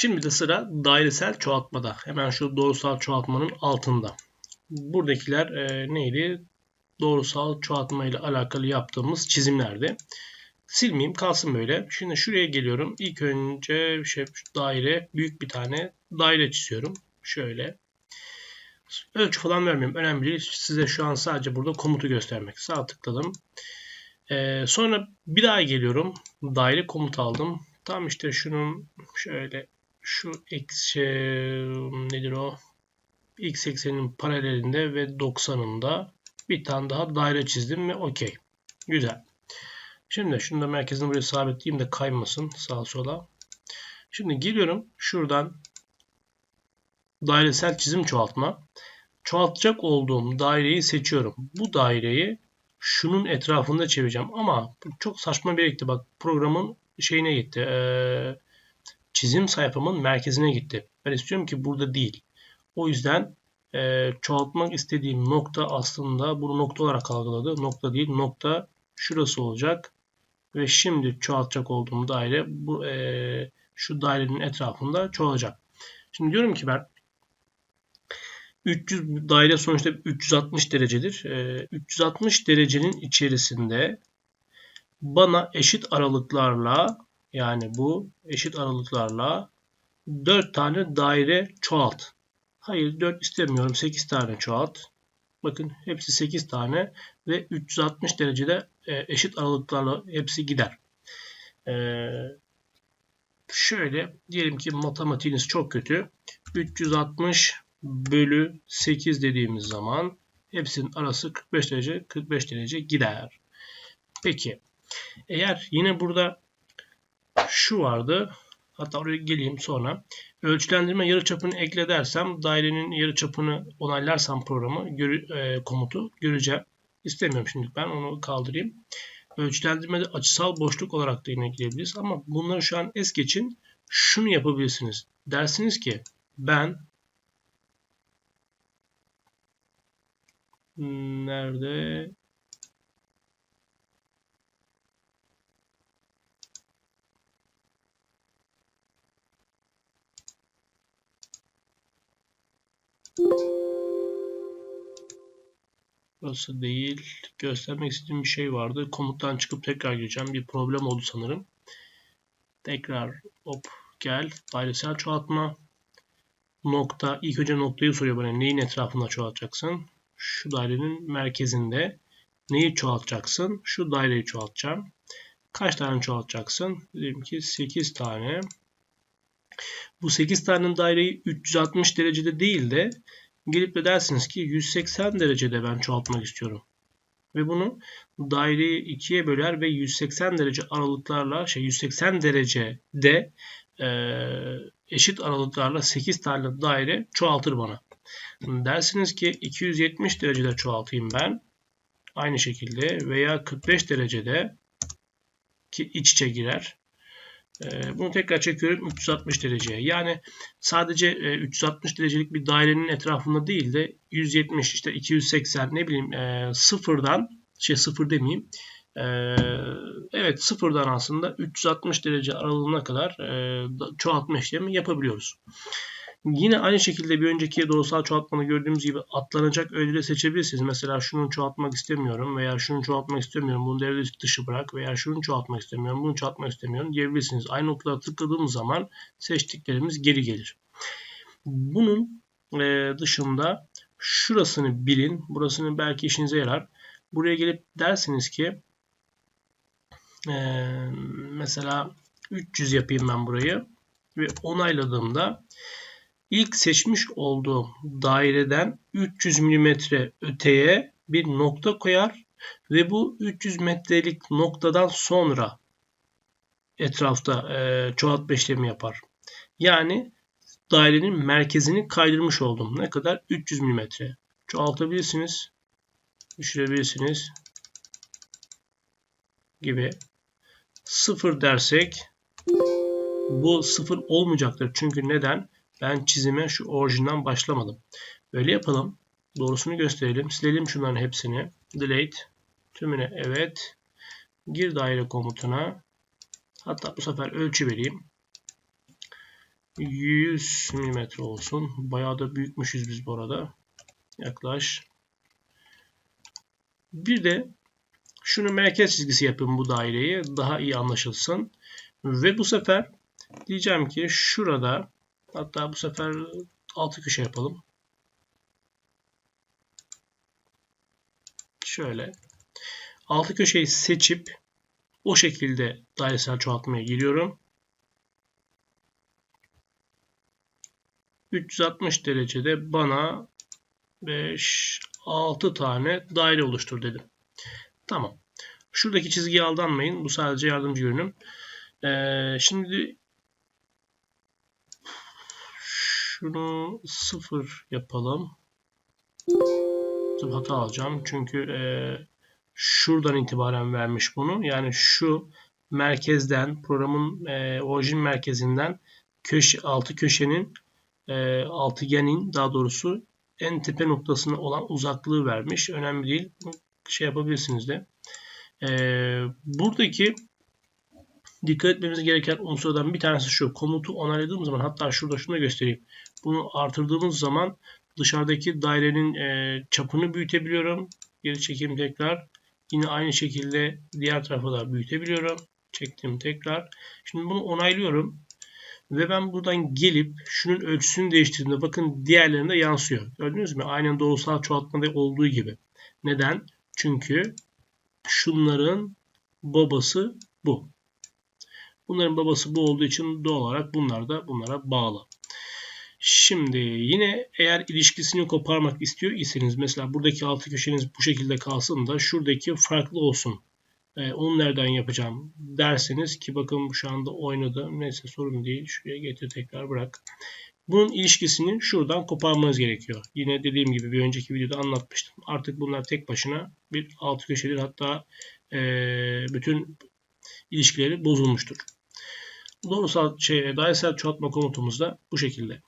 Şimdi de sıra dairesel çoğaltmada. Hemen şu doğrusal çoğaltmanın altında. Buradakiler e, neydi? Doğrusal çoğaltma ile alakalı yaptığımız çizimlerdi. Silmeyeyim kalsın böyle. Şimdi şuraya geliyorum. İlk önce şey, şu daire büyük bir tane daire çiziyorum. Şöyle. Ölçü falan vermiyorum. Önemli değil. Size şu an sadece burada komutu göstermek. Sağ tıkladım. Ee, sonra bir daha geliyorum. Daire komutu aldım. Tam işte şunun şöyle şu x şey, nedir o? x eksenin paralelinde ve 90'ında bir tane daha daire çizdim ve okey. Güzel. Şimdi şunu da merkezini buraya sabitleyeyim de kaymasın sağa sola. Şimdi geliyorum şuradan dairesel çizim çoğaltma. Çoğaltacak olduğum daireyi seçiyorum. Bu daireyi şunun etrafında çevireceğim. Ama çok saçma bir ekti. Bak programın şeyine gitti. Ee, çizim sayfamın merkezine gitti. Ben istiyorum ki burada değil. O yüzden e, çoğaltmak istediğim nokta aslında bunu nokta olarak algıladı. Nokta değil nokta şurası olacak. Ve şimdi çoğaltacak olduğum daire bu e, şu dairenin etrafında çoğalacak. Şimdi diyorum ki ben 300 daire sonuçta 360 derecedir. E, 360 derecenin içerisinde bana eşit aralıklarla yani bu eşit aralıklarla 4 tane daire çoğalt. Hayır 4 istemiyorum 8 tane çoğalt. Bakın hepsi 8 tane ve 360 derecede e, eşit aralıklarla hepsi gider. Ee, şöyle diyelim ki matematiğiniz çok kötü. 360 bölü 8 dediğimiz zaman hepsinin arası 45 derece 45 derece gider. Peki eğer yine burada şu vardı. Hatta oraya geleyim sonra. Ölçülendirme yarıçapını ekle dersem dairenin yarıçapını onaylarsam programı görü, e, komutu göreceğim. İstemiyorum şimdi ben onu kaldırayım. Ölçülendirmede açısal boşluk olarak da yine girebiliriz ama bunları şu an es geçin. Şunu yapabilirsiniz. Dersiniz ki ben nerede Burası değil. Göstermek istediğim bir şey vardı. Komuttan çıkıp tekrar gireceğim. Bir problem oldu sanırım. Tekrar hop gel. Dairesel çoğaltma. Nokta. İlk önce noktayı soruyor bana. Neyin etrafında çoğaltacaksın? Şu dairenin merkezinde. Neyi çoğaltacaksın? Şu daireyi çoğaltacağım. Kaç tane çoğaltacaksın? Diyelim ki 8 tane. Bu 8 tane daireyi 360 derecede değil de gelip de dersiniz ki 180 derecede ben çoğaltmak istiyorum. Ve bunu daireyi ikiye böler ve 180 derece aralıklarla şey 180 derecede e, eşit aralıklarla 8 tane daire çoğaltır bana. Dersiniz ki 270 derecede çoğaltayım ben. Aynı şekilde veya 45 derecede ki iç içe girer. Ee, bunu tekrar çekiyorum 360 dereceye. Yani sadece 360 e, derecelik bir dairenin etrafında değil de 170 işte 280 ne bileyim e, sıfırdan şey sıfır demeyeyim. E, evet sıfırdan aslında 360 derece aralığına kadar çoğaltma işlemi yapabiliyoruz. Yine aynı şekilde bir önceki doğrusal çoğaltmanı gördüğümüz gibi atlanacak öğeleri seçebilirsiniz. Mesela şunu çoğaltmak istemiyorum veya şunu çoğaltmak istemiyorum. Bunu devre dışı bırak veya şunu çoğaltmak istemiyorum. Bunu çoğaltmak istemiyorum diyebilirsiniz. Aynı noktada tıkladığımız zaman seçtiklerimiz geri gelir. Bunun e, dışında şurasını bilin. Burasını belki işinize yarar. Buraya gelip dersiniz ki e, mesela 300 yapayım ben burayı ve onayladığımda ilk seçmiş olduğum daireden 300 mm öteye bir nokta koyar ve bu 300 metrelik noktadan sonra etrafta e, çoğaltma işlemi yapar. Yani dairenin merkezini kaydırmış oldum. Ne kadar? 300 mm. Çoğaltabilirsiniz. Düşürebilirsiniz. Gibi. Sıfır dersek bu sıfır olmayacaktır. Çünkü neden? Ben çizime şu orijinden başlamadım. Böyle yapalım. Doğrusunu gösterelim. Silelim şunların hepsini. Delete. Tümüne evet. Gir daire komutuna. Hatta bu sefer ölçü vereyim. 100 mm olsun. Bayağı da büyükmüşüz biz bu arada. Yaklaş. Bir de şunu merkez çizgisi yapın bu daireyi daha iyi anlaşılsın. Ve bu sefer diyeceğim ki şurada hatta bu sefer altı köşe yapalım. Şöyle. Altı köşeyi seçip o şekilde dairesel çoğaltmaya giriyorum. 360 derecede bana 5 6 tane daire oluştur dedim. Tamam. Şuradaki çizgiye aldanmayın. Bu sadece yardımcı ürünüm. Ee, şimdi şunu sıfır yapalım. Tabii hata alacağım. Çünkü e, şuradan itibaren vermiş bunu. Yani şu merkezden programın e, orijin merkezinden köşe, altı köşenin e, altıgenin daha doğrusu en tepe noktasına olan uzaklığı vermiş. Önemli değil. Şey yapabilirsiniz de. E, buradaki dikkat etmemiz gereken unsurlardan bir tanesi şu. Komutu onayladığım zaman hatta şurada şunu da göstereyim. Bunu artırdığımız zaman dışarıdaki dairenin e, çapını büyütebiliyorum. Geri çekeyim tekrar. Yine aynı şekilde diğer tarafa da büyütebiliyorum. Çektim tekrar. Şimdi bunu onaylıyorum. Ve ben buradan gelip şunun ölçüsünü değiştirdiğimde bakın diğerlerinde yansıyor. Gördünüz mü? Aynen doğrusal çoğaltmada olduğu gibi. Neden? Çünkü şunların babası bu. Bunların babası bu olduğu için doğal olarak bunlar da bunlara bağlı. Şimdi yine eğer ilişkisini koparmak istiyor iseniz mesela buradaki altı köşeniz bu şekilde kalsın da şuradaki farklı olsun. Ee, onu nereden yapacağım derseniz ki bakın şu anda oynadı. Neyse sorun değil. Şuraya getir tekrar bırak. Bunun ilişkisini şuradan koparmanız gerekiyor. Yine dediğim gibi bir önceki videoda anlatmıştım. Artık bunlar tek başına bir altı köşedir. Hatta e, bütün ilişkileri bozulmuştur. Doğrusal şey, dairesel çoğaltma komutumuz da bu şekilde.